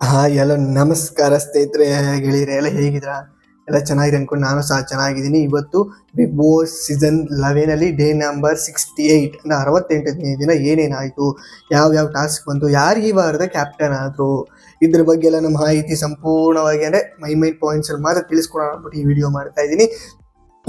ಹಾ, ಎಲ್ಲ ನಮಸ್ಕಾರ ಸ್ನೇಹಿತರೆ, ಗೆಳೆಯರೆ, ಎಲ್ಲ ಹೇಗಿದ್ರ ಎಲ್ಲ ಚೆನ್ನಾಗಿದೆ ಅನ್ಕೊಂಡು ನಾನು ಸಹ ಚೆನ್ನಾಗಿದ್ದೀನಿ. ಇವತ್ತು ಬಿಗ್ ಬಾಸ್ ಸೀಸನ್ ಲೆವೆನ್ ಅಲ್ಲಿ ಡೇ ನಂಬರ್ ಸಿಕ್ಸ್ಟಿ ಏಯ್ಟ್ ಅಂದ್ರೆ ಅರವತ್ತೆಂಟನೇ ದಿನ ಏನೇನಾಯ್ತು, ಯಾವ ಯಾವ ಟಾಸ್ಕ್ ಬಂತು, ಯಾರು ಈ ವಾರದ ಕ್ಯಾಪ್ಟನ್ ಆದ್ರು, ಇದ್ರ ಬಗ್ಗೆ ಎಲ್ಲ ನಮ್ಮ ಮಾಹಿತಿ ಸಂಪೂರ್ಣವಾಗಿ, ಅಂದ್ರೆ ಮೈ ಮೈ ಪಾಯಿಂಟ್ಸ್ ಅಲ್ಲಿ ಮಾತ್ರ ತಿಳಿಸ್ಕೊಡೋಣ ಈ ವಿಡಿಯೋ ಮಾಡ್ತಾ ಇದ್ದೀನಿ.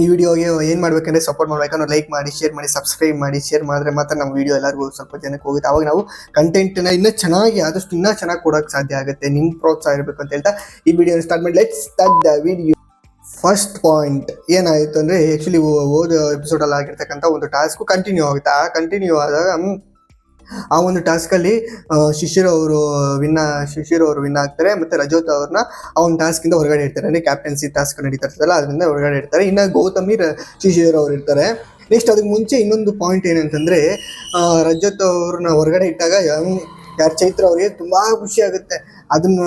ಈ ವಿಡಿಯೋಗೆ ಏನು ಮಾಡಬೇಕಂದ್ರೆ ಸಪೋರ್ಟ್ ಮಾಡ್ಬೇಕಂದ್ರೆ ಲೈಕ್ ಮಾಡಿ ಶೇರ್ ಮಾಡಿ ಸಬ್ಸ್ಕ್ರೈಬ್ ಮಾಡಿ ಶೇರ್ ಮಾಡಿದ್ರೆ ಮಾತ್ರ ನಮ್ಮ ವಿಡಿಯೋ ಎಲ್ಲರಿಗೂ ಸ್ವಲ್ಪ ಜನಕ್ಕೆ ಹೋಗುತ್ತೆ. ಅವಾಗ ನಾವು ಕಂಟೆಂಟ್ನ ಇನ್ನೂ ಚೆನ್ನಾಗಿ ಆದಷ್ಟು ಇನ್ನೂ ಚೆನ್ನಾಗಿ ಕೊಡೋಕೆ ಸಾಧ್ಯ ಆಗುತ್ತೆ. ನಿಮ್ಮ ಪ್ರೋತ್ಸಾಹ ಇರಬೇಕು ಅಂತ ಹೇಳ್ತಾ ಈ ವಿಡಿಯೋ ಸ್ಟಾರ್ಟ್ ಮಾಡಿ. Let's start the video first point ಏನಾಯಿತು ಅಂದರೆ ಆ್ಯಕ್ಚುಲಿ ಓದೋ ಎಪಿಸೋಡಲ್ಲಿ ಆಗಿರ್ತಕ್ಕಂಥ ಒಂದು ಟಾಸ್ಕು ಕಂಟಿನ್ಯೂ ಆಗುತ್ತೆ. ಆ ಕಂಟಿನ್ಯೂ ಆದಾಗ ಆ ಒಂದು ಟಾಸ್ಕ್ ಅಲ್ಲಿ ಆ, ಶಿಶಿರ್ ಅವರು ವಿನ್ ಶಿಶಿರ್ ಅವರು ವಿನ್ ಆಗ್ತಾರೆ ಮತ್ತೆ ರಜೋತ್ ಅವ್ರನ್ನ ಆ ಒಂದು ಟಾಸ್ಕ್ ಇಂದ ಹೊರಗಡೆ ಇರ್ತಾರೆ ಅಂದ್ರೆ ಕ್ಯಾಪ್ಟನ್ಸಿ ಟಾಸ್ಕ್ ನಡೀತಾ ಇರ್ತದಲ್ಲ ಅದರಿಂದ ಹೊರಗಡೆ ಇರ್ತಾರೆ ಇನ್ನ ಗೌತಮಿ ಶಿಶಿರ್ ಅವರು ಇರ್ತಾರೆ. ನೆಕ್ಸ್ಟ್ ಅದಕ್ಕೆ ಮುಂಚೆ ಇನ್ನೊಂದು ಪಾಯಿಂಟ್ ಏನಂತಂದ್ರೆ ರಜತ್ ಅವ್ರನ್ನ ಹೊರಗಡೆ ಇಟ್ಟಾಗ ಯಾರು ಚೈತ್ರ ಅವ್ರಿಗೆ ತುಂಬಾ ಖುಷಿ ಆಗುತ್ತೆ. ಅದನ್ನ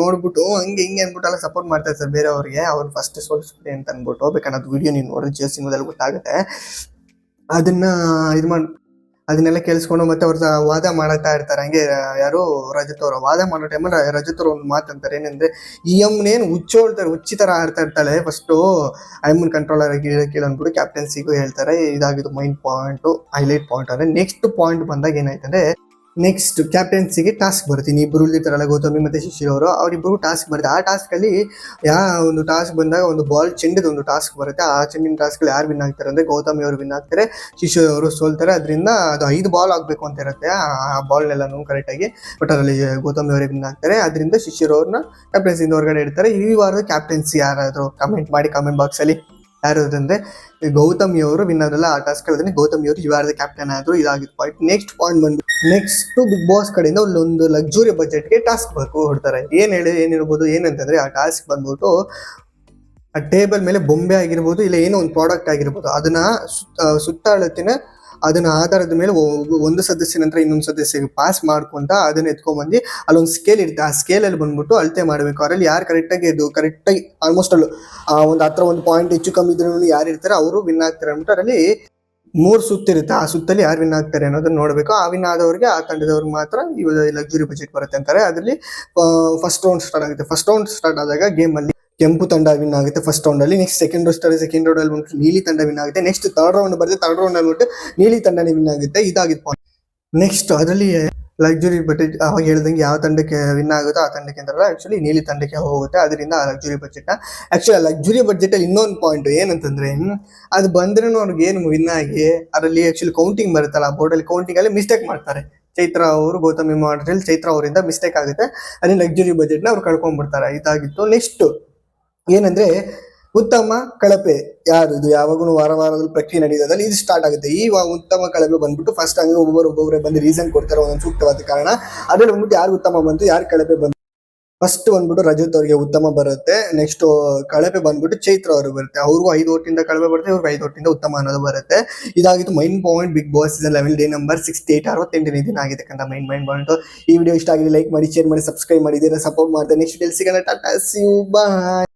ನೋಡ್ಬಿಟ್ಟು ಹಂಗೆ ಹಿಂಗೆ ಅನ್ಬಿಟ್ಟು ಎಲ್ಲ ಸಪೋರ್ಟ್ ಮಾಡ್ತಾರೆ ಸರ್ ಬೇರೆಯವ್ರಿಗೆ. ಅವ್ರು ಫಸ್ಟ್ ಸೋಲಿಸ್ಬಿಡಿ ಅಂತ ಅಂದ್ಬಿಟ್ಟು ಬೇಕಾದ್ರೆ ಅದು ವಿಡಿಯೋ ನೀವು ನೋಡಿದ್ರೆ ಜಿಯೋ ಸಿನಿಮಾದಲ್ಲಿ ಗೊತ್ತಾಗುತ್ತೆ. ಅದನ್ನ ಇದು ಮಾಡ್ ಅದನ್ನೆಲ್ಲ ಕೇಳಿಸ್ಕೊಂಡು ಮತ್ತೆ ಅವ್ರ ವಾದ ಮಾಡ್ತಾ ಇರ್ತಾರೆ. ಹಂಗೆ ಯಾರು ರಜತ್ ಅವರು ವಾದ ಮಾಡೋ ಟೈಮಲ್ಲಿ ರಜತ್ ಅವ್ರು ಒಂದು ಮಾತಂತಾರೆ ಏನಂದ್ರೆ ಈ ಅಮ್ಮನೇನು ಹುಚ್ಚೋಳ್ತಾರೆ ಹುಚ್ಚಿ ತರ ಆಡ್ತಾ ಇರ್ತಾಳೆ ಫಸ್ಟು ಐಮನ್ ಕಂಟ್ರೋಲರ್ ಕೇಳಿ ಅಂದ್ಬಿಟ್ಟು ಕ್ಯಾಪ್ಟನ್ಸಿಗೂ ಹೇಳ್ತಾರೆ. ಇದಾಗಿದ್ದು ಮೈನ್ ಪಾಯಿಂಟ್ ಹೈಲೈಟ್ ಪಾಯಿಂಟ್ ಅಂದ್ರೆ ನೆಕ್ಸ್ಟ್ ಪಾಯಿಂಟ್ ಬಂದಾಗ ಏನಾಯ್ತಂದ್ರೆ ನೆಕ್ಸ್ಟ್ ಕ್ಯಾಪ್ಟನ್ಸಿಗೆ ಟಾಸ್ಕ್ ಬರ್ತೀನಿ. ಇಬ್ಬರು ಇಬ್ರು ಉಳಿದಿರ್ತಾರಲ್ಲ ಗೌತಮಿ ಮತ್ತು ಶಿಶಿರ್ ಅವರು. ಅವರಿಬ್ಬರು ಟಾಸ್ಕ್ ಬರುತ್ತೆ. ಆ ಟಾಸ್ಕಲ್ಲಿ ಯಾ ಒಂದು ಟಾಸ್ಕ್ ಬಂದಾಗ ಒಂದು ಬಾಲ್ ಚೆಂಡದ ಒಂದು ಟಾಸ್ಕ್ ಬರುತ್ತೆ. ಆ ಚೆಂಡಿನ ಟಾಸ್ಕ್ ಅಲ್ಲಿ ಯಾರು ವಿನ್ ಆಗ್ತಾರೆ ಅಂದರೆ ಗೌತಮಿ ಅವರು ವಿನ್ ಆಗ್ತಾರೆ. ಶಿಶಿರ್ ಅವರು ಸೋಲ್ತಾರೆ. ಅದರಿಂದ ಅದು ಐದು ಬಾಲ್ ಆಗಬೇಕು ಅಂತ ಇರುತ್ತೆ. ಆ ಬಾಲ್ನೆಲ್ಲನೂ ಕರೆಕ್ಟಾಗಿ ಬಟ್ ಅದರಲ್ಲಿ ಗೌತಮಿ ಅವರೇ ವಿನ್ ಆಗ್ತಾರೆ. ಅದರಿಂದ ಶಿಶಿರ್ ಅವ್ರನ್ನ ಕ್ಯಾಪ್ಟನ್ಸಿಯಿಂದ ಹೊರಗಡೆ ಇಡ್ತಾರೆ. ಈ ವಾರದ ಕ್ಯಾಪ್ಟನ್ಸಿ ಯಾರಾದರೂ ಕಮೆಂಟ್ ಮಾಡಿ ಕಮೆಂಟ್ ಬಾಕ್ಸ್ ಅಲ್ಲಿ. ಯಾರು ಗೌತಮಿ ಅವರು ವಿನ್ ಎಲ್ಲ ಆ ಟಾಸ್ಕ್ ಹೇಳಿದ್ರೆ ಗೌತಮಿ ಅವರು ವಾರದ ಕ್ಯಾಪ್ಟನ್ ಆದ್ರು ಇದಾಗಿತ್ತು. ಪಾಯಿಂಟ್ ನೆಕ್ಸ್ಟ್ ಪಾಯಿಂಟ್ ಬಂದು ನೆಕ್ಸ್ಟ್ ಬಿಗ್ ಬಾಸ್ ಕಡೆಯಿಂದ ಒಂದು ಲಕ್ಸುರಿ ಬಜೆಟ್ಗೆ ಟಾಸ್ಕ್ ಬರ್ಕು ಹೊಡ್ತಾರೆ ಏನು ಹೇಳಿ ಏನಿರ್ಬೋದು ಏನಂತಂದ್ರೆ ಆ ಟಾಸ್ಕ್ ಬಂದ್ಬಿಟ್ಟು ಆ ಟೇಬಲ್ ಮೇಲೆ ಬೊಂಬೆ ಆಗಿರ್ಬೋದು, ಇಲ್ಲ ಏನೋ ಒಂದು ಪ್ರಾಡಕ್ಟ್ ಆಗಿರ್ಬೋದು, ಅದನ್ನ ಸುತ್ತ ಸುತ್ತಾಳತಿನ ಅದನ್ನ ಆಧಾರದ ಮೇಲೆ ಒಂದು ಸದಸ್ಯ ನಂತರ ಇನ್ನೊಂದು ಸದಸ್ಯಗೆ ಪಾಸ್ ಮಾಡ್ಕೊಂತ ಅದನ್ನ ಎತ್ಕೊಂಡ್ಬಂದು ಅಲ್ಲೊಂದು ಸ್ಕೇಲ್ ಇರುತ್ತೆ ಆ ಸ್ಕೇಲ್ ಅಲ್ಲಿ ಬಂದ್ಬಿಟ್ಟು ಅಳತೆ ಮಾಡಬೇಕು. ಅವರಲ್ಲಿ ಯಾರು ಕರೆಕ್ಟಾಗಿ ಇದು ಕರೆಕ್ಟಾಗಿ ಆಲ್ಮೋಸ್ಟ್ ಅಲ್ಲಿ ಒಂದು ಹತ್ರ ಒಂದು ಪಾಯಿಂಟ್ ಹೆಚ್ಚು ಕಮ್ಮಿ ಇದ್ರೂ ಯಾರು ಇರ್ತಾರೆ ಅವರು ವಿನ್ ಆಗ್ತಾರೆ ಅಂದ್ಬಿಟ್ಟು ಅದರಲ್ಲಿ ಮೂರು ಸುತ್ತಿರುತ್ತೆ ಆ ಸುತ್ತಲ್ಲಿ ಯಾರು ವಿನ್ ಆಗ್ತಾರೆ ಅನ್ನೋದನ್ನ ನೋಡಬೇಕು. ಆ ವಿನ್ ಆದವ್ರಿಗೆ ಆ ತಂಡದವ್ರಿಗೆ ಮಾತ್ರ ಈ ಲಕ್ಸುರಿ ಬಜೆಟ್ ಬರುತ್ತೆ ಅಂತಾರೆ. ಅದರಲ್ಲಿ ಫಸ್ಟ್ ರೌಂಡ್ ಸ್ಟಾರ್ಟ್ ಆಗುತ್ತೆ. ಫಸ್ಟ್ ರೌಂಡ್ ಸ್ಟಾರ್ಟ್ ಆದಾಗ ಗೇಮ್ ಅಲ್ಲಿ ಕೆಂಪು ತಂಡ ವಿನ್ ಆಗುತ್ತೆ ಫಸ್ಟ್ ರೌಂಡ್ ಅಲ್ಲಿ. Next second round second round ಅಲ್ಲಿ ಬಂದ್ಬಿಟ್ಟು ನೀಲಿ ತಂಡ ವಿನ್ ಆಗುತ್ತೆ. ನೆಕ್ಸ್ಟ್ ಥರ್ಡ್ ರೌಂಡ್ ಬರುತ್ತೆ ಥರ್ಡ್ ರೌಂಡ್ ಅಲ್ಲಿ ಬಿಟ್ಟು ನೀಲಿ ತಂಡನೇ ವಿನ್ ಆಗುತ್ತೆ. ಇದಾಗಿತ್ತು ಪಾಯಿಂಟ್ ನೆಕ್ಸ್ಟ್ ಅದರಲ್ಲಿ ಲಕ್ಸುರಿ ಬಜೆಟ್ ಅವಾಗ ಹೇಳ್ದಂಗೆ ಯಾವ ತಂಡಕ್ಕೆ ವಿನ್ ಆಗುತ್ತೋ ಆ ತಂಡಕ್ಕೆ ಅಂತಾರಲ್ಲ ಆಕ್ಚುಲಿ ನೀಲಿ ತಂಡಕ್ಕೆ ಹೋಗುತ್ತೆ. ಅದರಿಂದ ಆ luxury budget actually luxury budget ಅಲ್ಲಿ ಇನ್ನೊಂದು ಪಾಯಿಂಟ್ ಏನಂತಂದ್ರೆ ಅದು ಬಂದ್ರೂ ಅವ್ರಿಗೆ ಏನು ವಿನ್ ಆಗಿ, ಅದರಲ್ಲಿ ಆಕ್ಚುಲಿ ಕೌಂಟಿಂಗ್ ಬರುತ್ತಲ್ಲ, ಆ ಬೋರ್ಡ್ ಅಲ್ಲಿ ಕೌಂಟಿಂಗ್ ಅಲ್ಲಿ ಮಿಸ್ಟೇಕ್ ಮಾಡ್ತಾರೆ. ಚೈತ್ರ ಅವರು, ಗೌತಮಿ ಮಾಡಿದ್ರಲ್ಲಿ ಚೈತ್ರ ಅವರಿಂದ ಮಿಸ್ಟೇಕ್ ಆಗುತ್ತೆ. ಅದೇ ಲಕ್ಸುರಿ ಬಜೆಟ್ನ ಅವ್ರು ಕಳ್ಕೊಂಡ್ಬಿಡ್ತಾರೆ. ಇದಾಗಿತ್ತು. ನೆಕ್ಸ್ಟ್ ಏನಂದ್ರೆ ಉತ್ತಮ ಕಳಪೆ ಯಾರು? ಇದು ಯಾವಾಗೂ ವಾರ ವಾರದಲ್ಲಿ ಪ್ರಕ್ರಿಯೆ ನಡೆಯೋದಲ್ಲಿ ಇದು ಸ್ಟಾರ್ಟ್ ಆಗುತ್ತೆ. ಈ ಉತ್ತಮ ಕಳಪೆ ಬಂದ್ಬಿಟ್ಟು ಫಸ್ಟ್ ಹಂಗೆ ಒಬ್ಬೊಬ್ಬರು ಒಬ್ಬೊಬ್ಬರೇ ಬಂದು ರೀಸನ್ ಕೊಡ್ತಾರೆ ಒಂದೊಂದು ಸೂಕ್ತವಾದ ಕಾರಣ. ಅದ್ರಲ್ಲಿ ಬಂದ್ಬಿಟ್ಟು ಯಾರು ಉತ್ತಮ ಬಂತು, ಯಾರು ಕಳಪೆ ಬಂತು? ಫಸ್ಟ್ ಬಂದ್ಬಿಟ್ಟು ರಜತ್ ಅವರಿಗೆ ಉತ್ತಮ ಬರುತ್ತೆ. ನೆಕ್ಸ್ಟ್ ಕಳಪೆ ಬಂದ್ಬಿಟ್ಟು ಚೈತ್ರ ಅವರು ಬರುತ್ತೆ. ಅವ್ರಿಗೂ ಐದು ಓಟಿಂದ ಕಳಪೆ ಬರುತ್ತೆ, ಇವ್ರಿಗೆ ಐದು ಓಟಿಂದ ಉತ್ತಮ ಅನ್ನೋದು ಬರುತ್ತೆ. ಇದಾಗಿತ್ತು main point Bigg Boss season eleven day number sixty eight ಅರವತ್ತೆಂಟನೇ ದಿನ ಆಗಿರ್ತಕ್ಕಂಥ ಮೈನ್ ಮೈನ್ ಪಾಯಿಂಟ್ ಈ ವಿಡಿಯೋ ಇಷ್ಟ ಆಗಿದೆ ಲೈಕ್ ಮಾಡಿ ಶೇರ್ ಮಾಡಿ ಸಬ್ಸ್ಕ್ರೈಬ್ ಮಾಡಿದ್ದೀರಾ ಸಪೋರ್ಟ್ ಮಾಡ್ತಾರೆ ನೆಕ್ಸ್ಟ್ ಸಿಗೋಣ. ಟಾಟಾ ಬಾಯ್